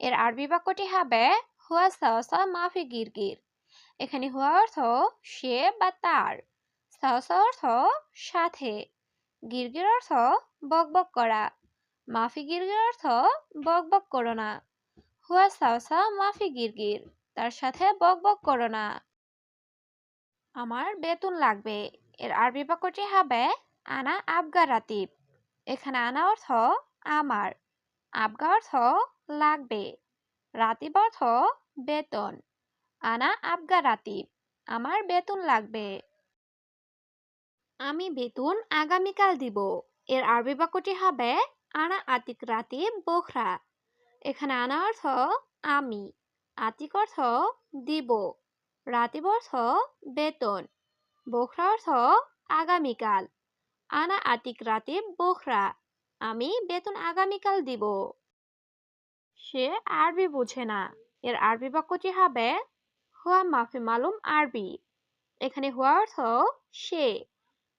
এর আরবি বাক্যটি হবে হুয়া সাওসা মাফি গিরগির এখানে হুয়া অর্থ সে বা তার। সাওসা অর্থ সাথে। গিরগির অর্থ বকবক করা। মাফি গিরগির অর্থ বকবক করো না। হুয়া সাওসা মাফি গিরগির তার সাথে বকবক করো না। আমার বেতন লাগবে। এর আরবি বাক্যটি হবে আনা আবগা রাতিব। এখানে আনা অর্থ আমার। আবগা অর্থ লাগবে। রাতিব অর্থ বেতন। আনা আবগা রাতিব আমার বেতন লাগবে। আমি বেতন আগামীকাল দিব। এর আরবি বাক্যটি হবে আনা আতিক রাতিব বোখরা এখানে আনা অর্থ আমি আতিক অর্থ দিব। রাতিব অর্থ বেতন। বোখরা অর্থ আগামীকাল। আনা আতিক রাতিব বোখরা আমি বেতন আগামীকাল দিব। সে আরবি বোঝে না। এর আরবি বাক্যটি হবে? হুয়া মাফি মালুম আরবি। এখানে হুয়া অর্থ সে।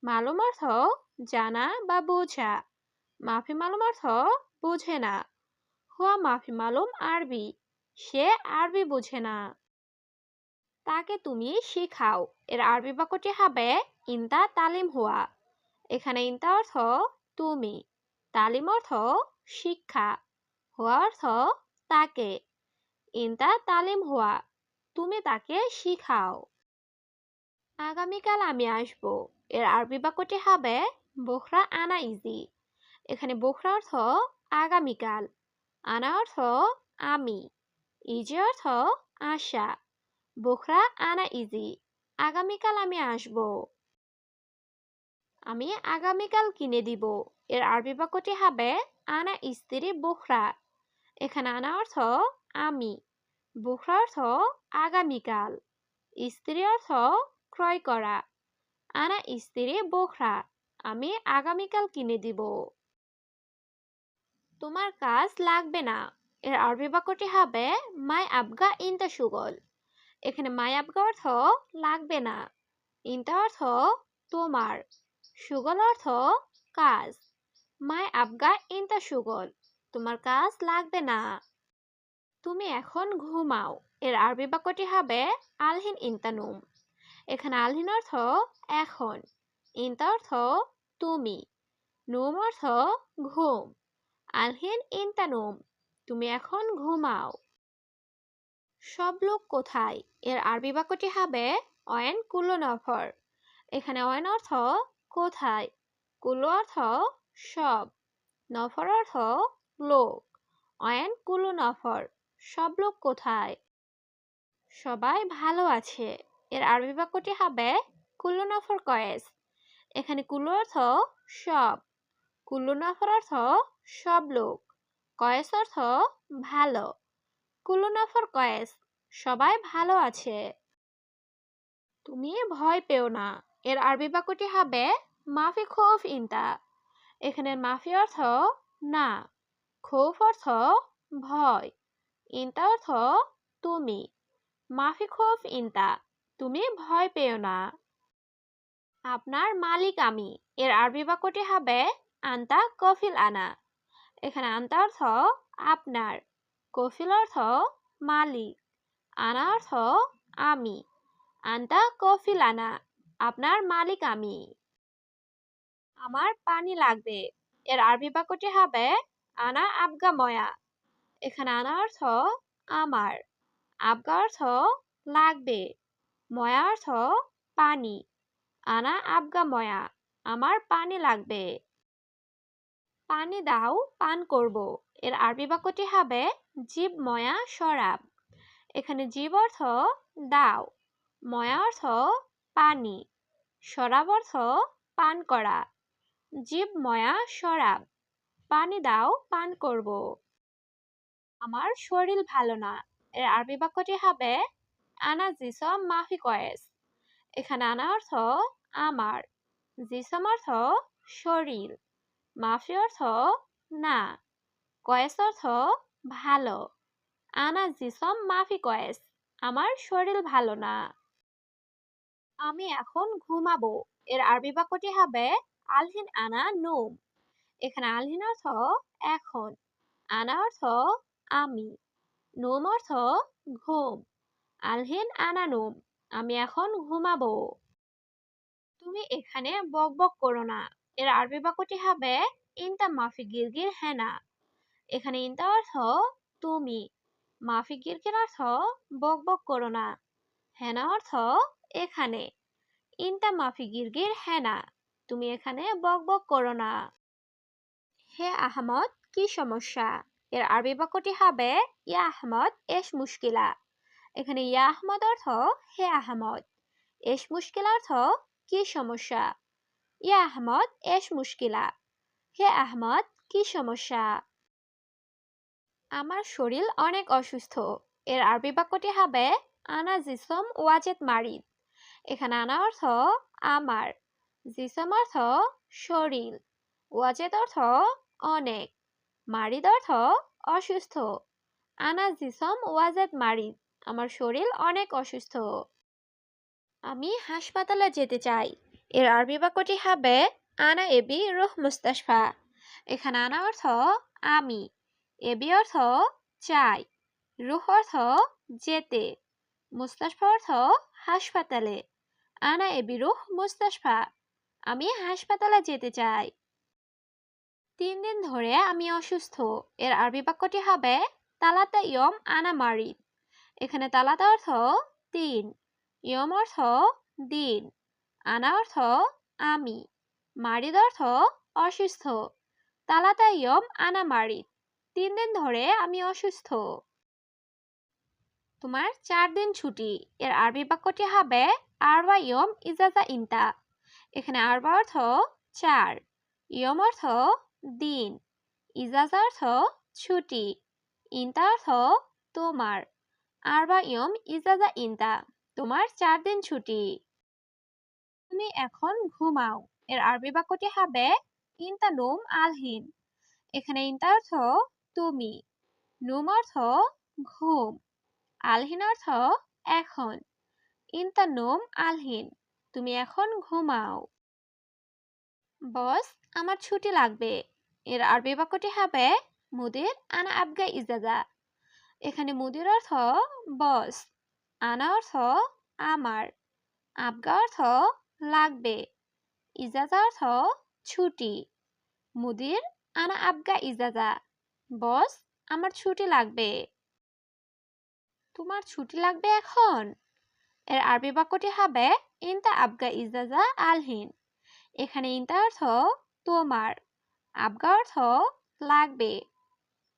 মালুম অর্থ জানা বা বোঝা। মাফি মালুম অর্থ বোঝে না। হুয়া মাফি মালুম আরবি। সে আরবি বোঝে না। তাকে তুমি শিখাও। এর আরবি বাক্যটি হবে? ইন্তা তালিম হুয়া। এখানে ইন্তা অর্থ তুমি। তালিম অর্থ শিক্ষা হুয়া অর্থ তাকে। ইন্তা তালিম হুয়া তুমি তাকে শিখাও। আগামীকাল আমি আসব। এর আরবি বাক্যটি হবে বোখরা আনা ইজি। এখানে বোখরা অর্থ আগামীকাল, আনা অর্থ আমি, ইজি অর্থ আশা। বোখরা আনা ইজি। আগামীকাল আমি আসব। আমি আগামীকাল কিনে দিব। এর আরবি বাক্যটি হবে, আনা স্ত্রী বোখরা। এখানে আনা অর্থ, আমি। বুখরা অর্থ, আগামীকাল। স্ত্রী অর্থ, ক্রয় করা। আনা স্ত্রী বোখরা। আমি আগামীকাল কিনে দিব। তোমার কাজ লাগবে না। এর আরবি বাক্যটি হবে, মাই আবগা ইনতা সুগল। এখানে মাই আবগা অর্থ, লাগবে না। ইনতা অর্থ, তোমার। সুগল অর্থ কাজ। মাই আবগা ইনতা সুগল, তোমার কাজ লাগবে না। তুমি এখন ঘুমাও। এর আরবি বাক্যটি হবে আলহিন ইন্তানুম এখানে আলহিন অর্থ এখন ইন্তা অর্থ তুমি, নুম অর্থ ঘুম, আলহিন ইন্তানুম তুমি এখন ঘুমাও। সব লোক কোথায়? এর আরবি বাক্যটি হবে অয়েন কুল্লো নফর এখানে অয়েন অর্থ কোথায়? কুল্লো অর্থ সব, নফর অর্থ লোক। অয়েন, কুলু নফর, সব লোক কোথায়? সবাই ভালো আছে। এর আরবি বাক্যটি হবে কুল্লু নফর কয়েস। এখানে কুল্লু অর্থ সব কুল্লু নফর অর্থ সব লোক। কয়েস অর্থ ভালো কুল্লু নফর কয়েস, সবাই ভালো আছে। তুমি ভয় পেও না। এর আরবি বাক্যটি হবে মাফি খোফ ইন্তা। এখানে মাফি অর্থ না, খৌফ অর্থ ভয়, ইন্তা অর্থ তুমি, মাফি খৌফ ইন্তা, তুমি ভয় পেও না। আপনার মালিক আমি, এর আরবি বাক্যটি হবে আন্তা কফিল আনা। এখানে আন্তা অর্থ আপনার, কফিল অর্থ মালিক, আনা অর্থ আমি, আন্তা কফিল আনা। আপনার মালিক আমি। আমার পানি লাগবে। এর আরবি বাক্যটি হবে, আনা আবগা ময়া। এখানে আনা অর্থ, আমার। আবগা অর্থ, লাগবে। ময়া অর্থ, পানি। আনা আবগা ময়া। আমার পানি লাগবে। পানি দাও, পান করব। এর আরবি বাক্যটি হবে, জীব ময়া শরাব। এখানে জীব অর্থ, দাও। ময়া অর্থ পানি। শরাব অর্থ পান করা। জীব ময়া শরাব পানি দাও, পান করব। আমার শরীর ভালো না। এর আরবি বাক্যটি হবে আনা জিসম মাফি কয়েস। এখানে আনা অর্থ আমার। জিসম অর্থ শরীর। মাফি অর্থ না। কয়েস অর্থ ভালো। আনা জিসম মাফি কয়েস। আমার শরীর ভালো না। আমি এখন ঘুমাবো। এর আরবি বাক্যটি হবে, আলহিন আনা নুম। এখানে আলহিন অর্থ, এখন। আনা অর্থ, আমি। নোম অর্থ, ঘুম। আলহিন আনা নোম, আমি এখন ঘুমাবো। তুমি এখানে বক বক করো না। এর আরবি বাক্যটি হবে, ইনতা মাফি গিরগির হেনা এখানে ইনতা অর্থ, তুমি। মাফি গিরগির অর্থ, বক বক করো না। হেনা অর্থ এখানে। ইনতা মাফি গিরগির হেনা তুমি এখানে বক বক করো না। হে আহমদ, কি সমস্যা? এর আরবি বাক্যটি হবে, ইয়া আহমদ, এস মুশকিলা। এখানে ইয়া আহমদ অর্থ, হে আহমদ। এস মুশকিলা অর্থ, কি সমস্যা? ইয়া আহমদ, এস মুশকিলা। হে আহমদ, কি সমস্যা? আমার শরীর অনেক অসুস্থ। এর আরবি বাক্যটি হবে, আনা জিসম ওয়াজেদ মারিদ। এখানে আনা অর্থ আমার। জিসম অর্থ শরীর। ওয়াজেদ অর্থ অনেক। মারিদ অর্থ অসুস্থ। আনা জিসম, ওয়াজেদ, মারিদ। আমার শরীর অনেক অসুস্থ। আমি হাসপাতালে যেতে চাই। এর আরবি বাক্যটি হবে আনা এবি রুহ মুস্তাশফা। এখানে আনা অর্থ আমি। এবি অর্থ চাই। রুহ অর্থ যেতে। মুস্তাশফা অর্থ হাসপাতালে। আনা এবি রুহ মুস্তাশফা, আমি হাসপাতালে যেতে চাই। তিন দিন ধরে আমি অসুস্থ। এর আরবি বাক্যটি হবে, তালাতা ইয়ম আনা মারিদ। এখানে তালাতা অর্থ তিন, ইয়ম অর্থ দিন, আনা অর্থ আমি, মারিদ অর্থ অসুস্থ। তালাতা ইয়ম আনা মারিদ, তিন দিন ধরে আমি অসুস্থ। তোমার চার দিন ছুটি। এর আরবি বাক্যটি হবে আরবা ইয়ম ইজাজা ইন্তা এখানে আরবা অর্থ চার ইয়ম অর্থ দিন ইজাজা অর্থ ছুটি ইন্তা অর্থ তোমার আরবা ইয়ম ইজাজা ইন্তা তোমার চার দিন ছুটি। তুমি এখন ঘুমাও, এর আরবি বাক্যটি হবে ইন্তা নুম আলহিন এখানে ইন্তা অর্থ তুমি নুম অর্থ ঘুম আলহিন অর্থ এখন। ইন্তা নুম আলহিন। তুমি এখন ঘুমাও। বস, আমার ছুটি লাগবে। এর আরবি বাক্যটি হবে, মুদির আনা আবগা ইজাজা। এখানে মুদির অর্থ, বস। আনা অর্থ, আমার। আবগা অর্থ, লাগবে। ইজাজা অর্থ, ছুটি। মুদির আনা আবগা ইজাজা। বস, আমার ছুটি লাগবে। তোমার ছুটি লাগবে এখন? এর আরবি বাক্যটি হবে, ইনতা আবগা ইজাজা আলহিন। এখানে ইনতা অর্থ, তোমার। আবগা অর্থ, লাগবে।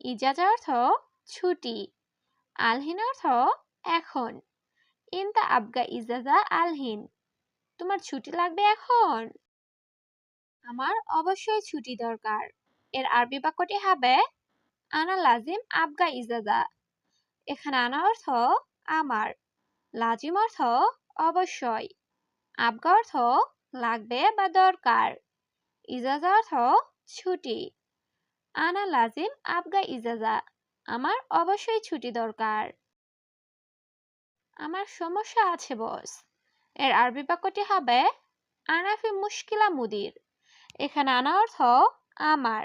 ইজাজা অর্থ, ছুটি। আলহিন অর্থ, এখন। ইনতা আবগা ইজাজা আলহিন। তোমার ছুটি লাগবে এখন? আমার অবশ্যই ছুটি দরকার। এর আরবি বাক্যটি হবে, আনা লাজিম আবগা ইজাজা। এখানে আনা অর্থ, আমার। লাজিম অর্থ অবশ্যই। আবগা অর্থ লাগবে বা দরকার। ইজাজা অর্থ ছুটি। আনা লাজিম, আবগা ইজাজা। আমার অবশ্যই ছুটি দরকার। আমার সমস্যা আছে, বস। এর আরবি বাক্যটি হবে আনাফি মুশকিলা মুদির। এখানে আনা অর্থ, আমার।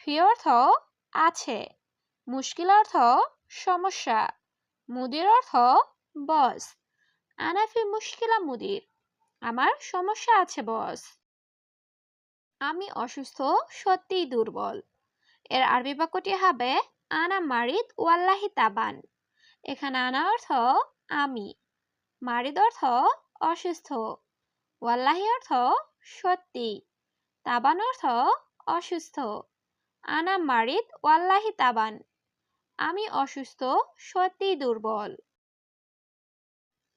ফি অর্থ, আছে। মুশকিল অর্থ, সমস্যা। মুদির অর্থ বস। আনাফি মুশকিলা মুদির আমার সমস্যা আছে, বস। আমি অসুস্থ, সত্যিই দুর্বল। এর আরবি বাক্যটি হবে, আনা মারিদ ওয়াল্লাহি তাবান। এখানে আনা অর্থ, আমি। মারিদ অর্থ, অসুস্থ। ওয়াল্লাহি অর্থ সত্যি তাবান অর্থ, অসুস্থ। আনা মারিদ ওয়াল্লাহি তাবান। আমি অসুস্থ, সত্যিই দুর্বল।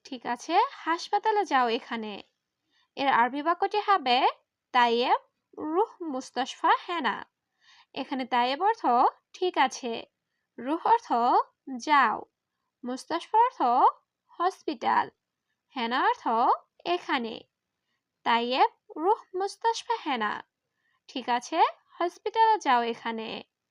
ঠিক আছে, হাসপাতালে যাও এখানে। এর আরবি বাক্যটি হবে তাইয়েব রুহ মুস্তাশফা হেনা। এখানে তাইয়েব অর্থ ঠিক আছে, রুহ অর্থ যাও, মুস্তাশফা অর্থ হসপিটাল, হেনা অর্থ এখানে। তাইয়েব রুহ মুস্তাশফা হেনা, ঠিক আছে, হসপিটালে যাও এখানে।